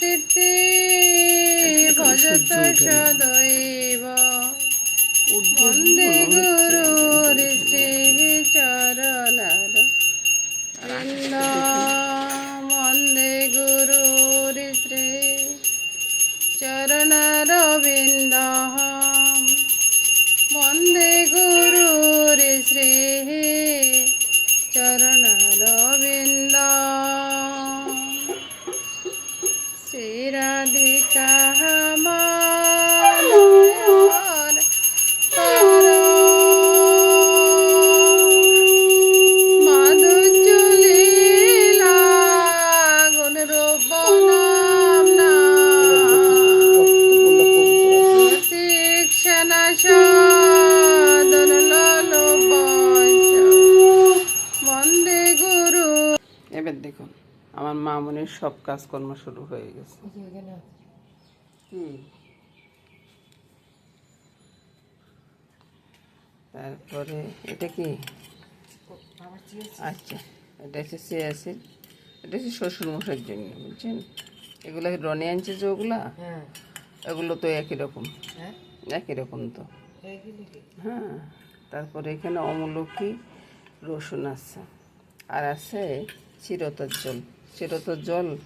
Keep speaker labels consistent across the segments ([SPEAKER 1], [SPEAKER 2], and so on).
[SPEAKER 1] তীর্থে ভজত সদৈব। বন্দে গুরুর শ্রী চরলার বন্দে শ্রীরাধিকা মানয়ন মামনির সব কাজকর্ম শুরু হয়ে গেছে। তারপরে এটা কি? আচ্ছা এটা হচ্ছে সিয়াসিড এটা হচ্ছে শ্বশুর মশাইয়ের জন্য বুঝছেন? এগুলো রনে আনছে যে ওগুলা? এগুলো তো একই রকম। একই রকম তো। হ্যাঁ তারপরে এখানে অমলকি রসুন আছে। আর আছে চিরতার জল চিরতার জল।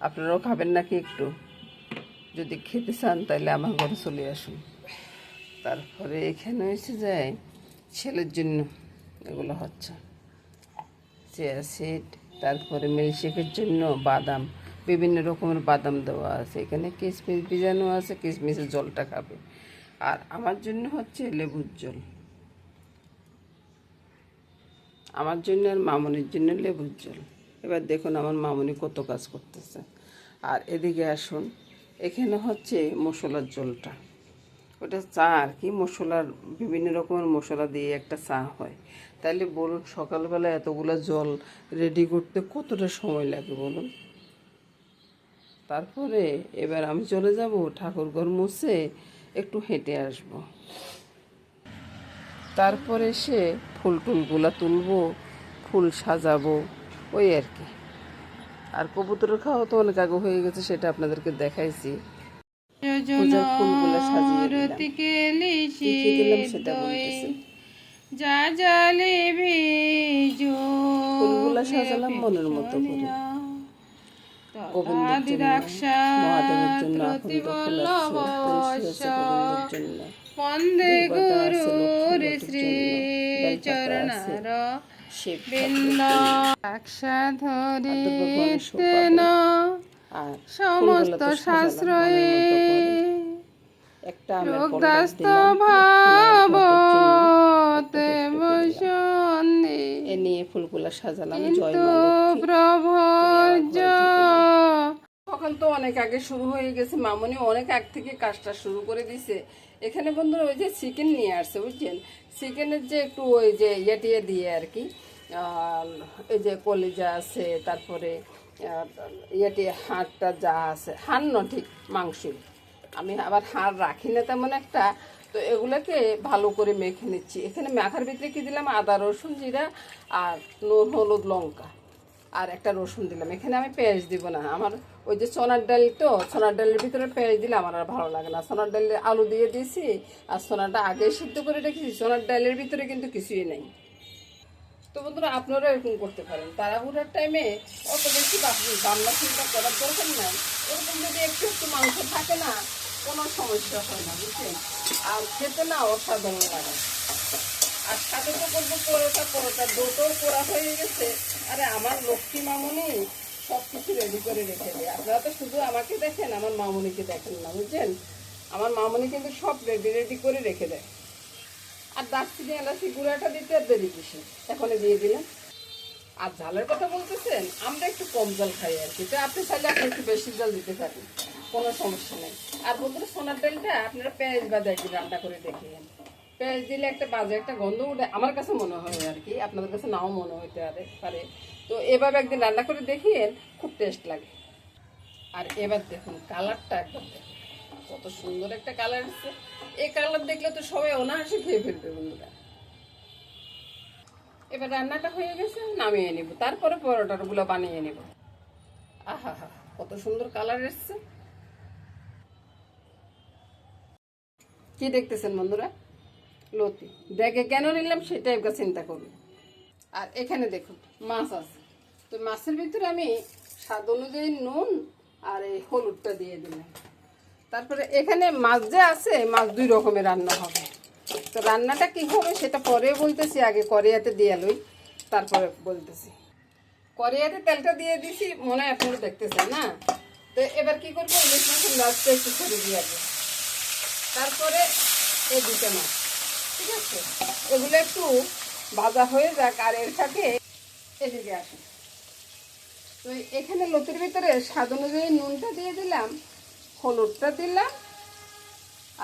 [SPEAKER 1] আপনারাও খাবেন নাকি একটু? যদি খেতে চান তাহলে আমার ঘরে চলে আসুন। তারপরে এখানে হয়েছে যায় ছেলের জন্য এগুলো হচ্ছে। চিয়া সিড, তারপরে মিল্কশেকের জন্য বাদাম। বিভিন্ন রকমের বাদাম দেওয়া আছে। এখানে কিশমিশ ভিজানো আছে কিশমিশের জলটা খাবে। আর আমার জন্য হচ্ছে লেবুর জল। আমার জন্য আর মামনির জন্য লেবুর জল। এবার দেখুন আমার মামনি কত কাজ করতেছে। আর এদিকে আসুন, এখানে হচ্ছে মশলার জলটা ওটা চা আর কি, মশলার বিভিন্ন রকমের মশলা দিয়ে একটা চা হয়। তাহলে বলুন, সকালবেলা এতগুলো জল রেডি করতে কতটা সময় লাগে বলুন? তারপরে এবার আমি চলে যাব ঠাকুরঘর মুছে একটু হেঁটে আসব। তারপরে সে ফুল টুলগুলা তুলবো, ফুল সাজাবো। ওই আর কি। আর কবুতরের খাওয়া তো অনেক আগে হয়ে গেছে সেটা আপনাদেরকে দেখাইছি। ফুলগুলো সাজিয়ে দিলাম। সেটা বলতেছি। ফুলগুলো সাজালাম মনের মতো করে। গোবিন্দের জন্য মহাদেবের জন্য আকুণ্ঠ ফুল আছে তুলসী আছে গোবিন্দের জন্য।
[SPEAKER 2] বন্দে গুরুর শ্রী চরণার সমস্ত শাস্ত্রয়ে
[SPEAKER 1] পল্লব
[SPEAKER 2] রোগদাস্ত ভাবতে বসন্দি
[SPEAKER 1] এ নিয়ে ফুলগুলা সাজালাম জয়।
[SPEAKER 2] প্রভর্য
[SPEAKER 1] তখন তো অনেক আগে শুরু হয়ে গেছে। মামনি অনেক আগ থেকে কাজটা শুরু করে দিছে। এখানে বন্ধুরা ওই যে চিকেন নিয়ে আসছে, বুঝছেন? চিকেনের যে একটু ওই যে ইয়ে দিয়ে আর কি এই যে কলিজা আছে, তারপরে ইয়েটি হাড়টা যা আছে, হাড় ন ঠিক, মাংসই। আমি আবার হাড় রাখি না তেমন একটা, তো এগুলোকে ভালো করে মেখে নিচ্ছি। এখানে মাখার ভিতরে কী দিলাম? আদা, রসুন, জিরা আর নুন, হলুদ, লঙ্কা। আর একটা রসুন দিলাম। এখানে আমি পেঁয়াজ দিব না, আমার ওই যে সোনার ডাল তো, সোনার ডালের ভিতরে পেঁয়াজ দিলে আমার আর ভালো লাগে না। সোনার ডালে আলু দিয়ে দিয়েছি, আর সোনাটা আগে সিদ্ধ করে রেখেছি, সোনার ডালের ভিতরে কিন্তু কিছুই নেই। তো বন্ধুরা আপনারা এরকম করতে পারেন। তাড়াহুড়ার টাইমে অত বেশি রান্না চিন্তা করার দরকার নাই। এরকম যদি একটু একটু মাংস থাকে না, কোনো সমস্যা হয় না, বুঝছেন? আর খেতে না অসাধারণ লাগে। আর সাথে তো করব পরোটা পরোটা, দুটোও করা হয়ে গেছে। আরে আমার লক্ষ্মী মামুনি সব কিছু রেডি করে রেখে দেয় আপনারা তো শুধু আমাকে দেখেন, আমার মামুনিকে দেখেন না, বুঝছেন? আমার মামনি কিন্তু সব রেডি রেডি করে রেখে দেয়। আর দারচিনি এলাচি গুঁড়াটা দিতে আর দেরি কিসে এখনই দিয়ে দিলাম। আর ঝালের কথা বলতেছেন, আমরা একটু কম জল খাই আর কি। আপনি চাইলে আপনি একটু বেশি জল দিতে পারেন, কোনো সমস্যা নেই। আর বন্ধুরা, সোনার ডালটা আপনারা পেঁয়াজ বাদে একদিন রান্না করে দেখিয়েন পেঁয়াজ দিলে একটা বাজে একটা গন্ধ উঠে, আমার কাছে মনে হয় আর কি, আপনাদের কাছে নাও মনে হইতে পারে তো এভাবে একদিন রান্না করে দেখিয়েন, খুব টেস্ট লাগে। আর এবার দেখুন, কালারটা একবার কত সুন্দর একটা কালার এসছে। এই কালার দেখলে তো সবাই অনায়াসে খেয়ে ফেলবে বন্ধুরা। এবার রান্নাটা হয়ে গেছে, নামিয়ে নিব। তারপরে পরোটাগুলো বানিয়ে নিব। আহা হা কত সুন্দর কালার এসছে। কি দেখতেছেন বন্ধুরা? লতি। দেখে কেন নিলাম সেটাই একবার চিন্তা করুন আর এখানে দেখুন, মাছ আছে। তো মাছের ভিতরে আমি স্বাদ অনুযায়ী নুন আর এই হলুদটা দিয়ে দিলাম। তারপরে এখানে মাছ যে আছে, মাছ দুই রকমের রান্না হবে। তো রান্নাটা কি হবে সেটা পরে বলতেছি, আগে করিয়াতে দিয়ে লই, তারপরে বলতেছি। করিয়াতে তেলটা দিয়ে দিছি, মনে হয় আপনারা দেখতেছেন না? তো এবার কি করব ইলিশ মাছের লাস্টে একটু ছেড়ে দিয়ে তারপরে এই দুটো মাছ। ঠিক আছে? এগুলো একটু ভাজা হয়ে যাক আর এর সাথে এদিকে আসুন তো এখানে লতির ভিতরে স্বাদ অনুযায়ী নুনটা দিয়ে দিলাম, হলুদটা দিলাম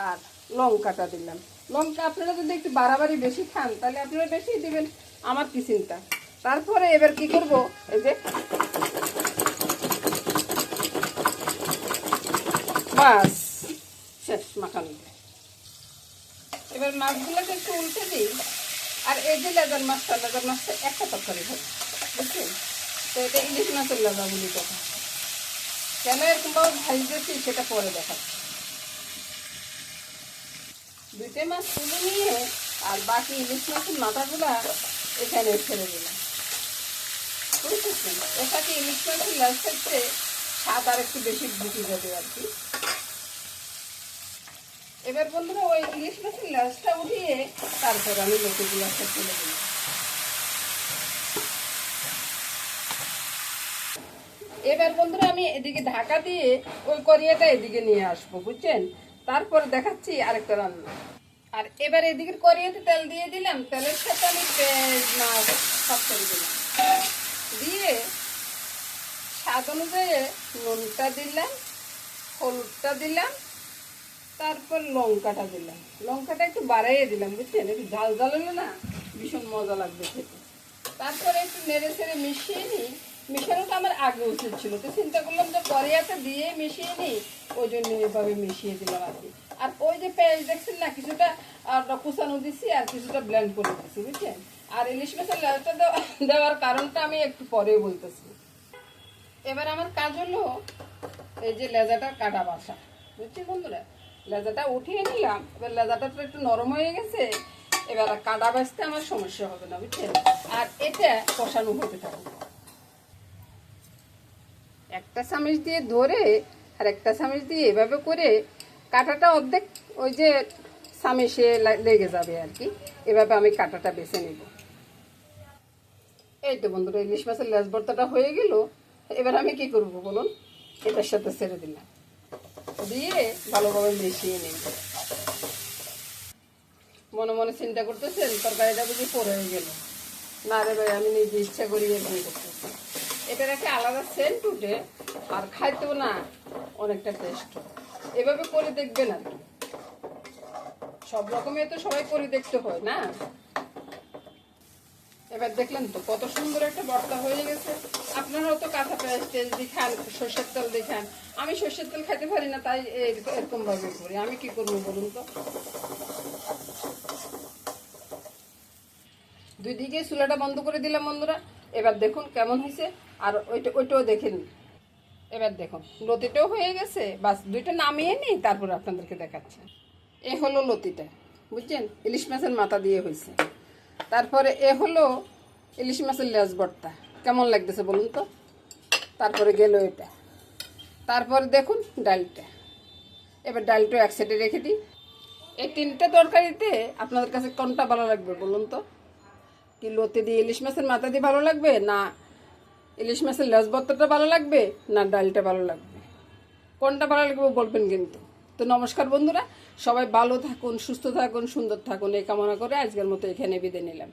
[SPEAKER 1] আর লঙ্কাটা দিলাম। লঙ্কা আপনারা যদি একটু বাড়াবাড়ি বেশি খান, তাহলে আপনারা বেশি দিবেন আমার কি চিন্তা তারপরে এবার কি করব? এই যে বাস, শেষ, মাখানো। এবার মাছগুলোকে একটু উল্টে দিই। আর এই যে লেজার মাছটা লেজার মাছটা একটা তরকারি হবে বুঝছেন তো এটা ইলিশ মাছের লেজা বলি কথা কেন এরকমভাবে ভাজতেছি সেটা পরে দেখাচ্ছি। দুইটা মাছ তুলে নিয়ে আর বাকি ইলিশ মাছের মাথাগুলা এখানে ছেড়ে দিলাম। বুঝতেছেন এটাকে ইলিশ মাছের লাল ক্ষেত্রে স্বাদ আর একটু বেশি ঢুকে যাবে আর কি। এবার বন্ধুরা ওই ইলিশ মাছের লাশটা উঠিয়ে তারপর আমি লতিগুলো একটা তুলে দিলাম এবার বন্ধুরা আমি এদিকে ঢাকা দিয়ে ওই করিয়াটা এদিকে নিয়ে আসব, বুঝছেন? তারপর দেখাচ্ছি আরেকটা রান্না। আর এবার এদিকের করিয়াতে তেল দিয়ে দিলাম, তেলের সাথে আমি পেঁয়াজ, মাছ সব করে দিলাম। দিয়ে স্বাদ অনুযায়ী নুনটা দিলাম, হলুদটা দিলাম তারপর লঙ্কাটা দিলাম। লঙ্কাটা একটু বাড়াইয়ে দিলাম, বুঝছেন? একটু ঝাল ঝাল হলে না ভীষণ মজা লাগবে খেতে। তারপরে একটু নেড়ে ছেড়ে মিশিয়ে নিই। মিশানোটা আমার আগে উচিত ছিল, তো চিন্তা করলাম যে করিয়াতে দিয়ে মিশিয়ে নিই, ওই জন্য এভাবে মিশিয়ে দিলাম আর কি। আর ওই যে পেঁয়াজ দেখছেন না, কিছুটা কুচানো দিছি আর কিছুটা ব্লেন্ড করে দিছি, বুঝছেন? আর ইলিশ মাছের লালটা দেওয়া, দেওয়ার কারণটা আমি একটু পরে বলতেছি। এবার আমার কাজ হলো এই যে লেজাটা কাটা বাসা বুঝছি বন্ধুরা? লেজাটা উঠিয়ে নিলাম, এবার লেজাটা তো একটু নরম হয়ে গেছে, এবার কাটা বাঁচতে আমার সমস্যা হবে না, বুঝছেন? আর এটা কষানো হতে থাকবে। একটা চামচ দিয়ে ধরে আর একটা চামচ দিয়ে এভাবে করে কাঁটাটা অর্ধেক ওই যে চামচে লেগে যাবে আর কি, এভাবে আমি কাঁটাটা বেছে নেব। এই তো বন্ধুরা, ইলিশ মাছের লেজ ভর্তাটা হয়ে গেল। এবার আমি কি করব বলুন? এটার সাথে ছেড়ে দিলাম। দিয়ে ভালোভাবে মিশিয়ে নিব। মনে মনে চিন্তা করতেছেন, তরকারিটা বুঝি পরে হয়ে গেল। না রে ভাই, আমি নিজে ইচ্ছা করি এরকম করতেছি এটার একটা আলাদা সেন্ট উঠে, আর খাইতেও না অনেকটা টেস্ট এভাবে করে দেখবেন আর সব রকমের তো সবাই করে দেখতে হয় না? এবার দেখলেন তো, কত সুন্দর একটা বর্তা হয়ে গেছে। আপনারাও তো কাঁচা পেঁয়াজ তেল দিয়ে খান, সর্ষের তেল দিয়ে খান। আমি সর্ষের তেল খাইতে পারি না, তাই এরকম ভাবে করি। আমি কি করব বলুন তো? দুই দিকে চুলাটা বন্ধ করে দিলাম বন্ধুরা। এবার দেখুন কেমন হয়েছে। আর ওইটা ওইটাও দেখে এবার দেখুন, লতিটাও হয়ে গেছে। বাস, দুইটা নামিয়ে নিই, তারপর আপনাদেরকে দেখাচ্ছি। এ হলো লতিটা, বুঝছেন? ইলিশ মাছের মাথা দিয়ে হয়েছে। তারপরে এ হলো ইলিশ মাছের লেজ ভর্তা। কেমন লাগতেছে বলুন তো? তারপরে গেল এটা। তারপরে দেখুন ডালটা। এবার ডালটা এক সাইডে রেখে দিই। এই তিনটে তরকারিতে আপনাদের কাছে কোনটা ভালো লাগবে বলুন তো? কি লতি দিয়ে ইলিশ মাছের মাথা দিয়ে ভালো লাগবে? না ইলিশ মাছের লেজ ভর্তাটা ভালো লাগবে? না ডালটা ভালো লাগবে? কোনটা ভালো লাগবে বলবেন কিন্তু। তো নমস্কার বন্ধুরা, সবাই ভালো থাকুন, সুস্থ থাকুন, সুন্দর থাকুন, এই কামনা করে আজকের মতো এখানে বিদায় নিলাম।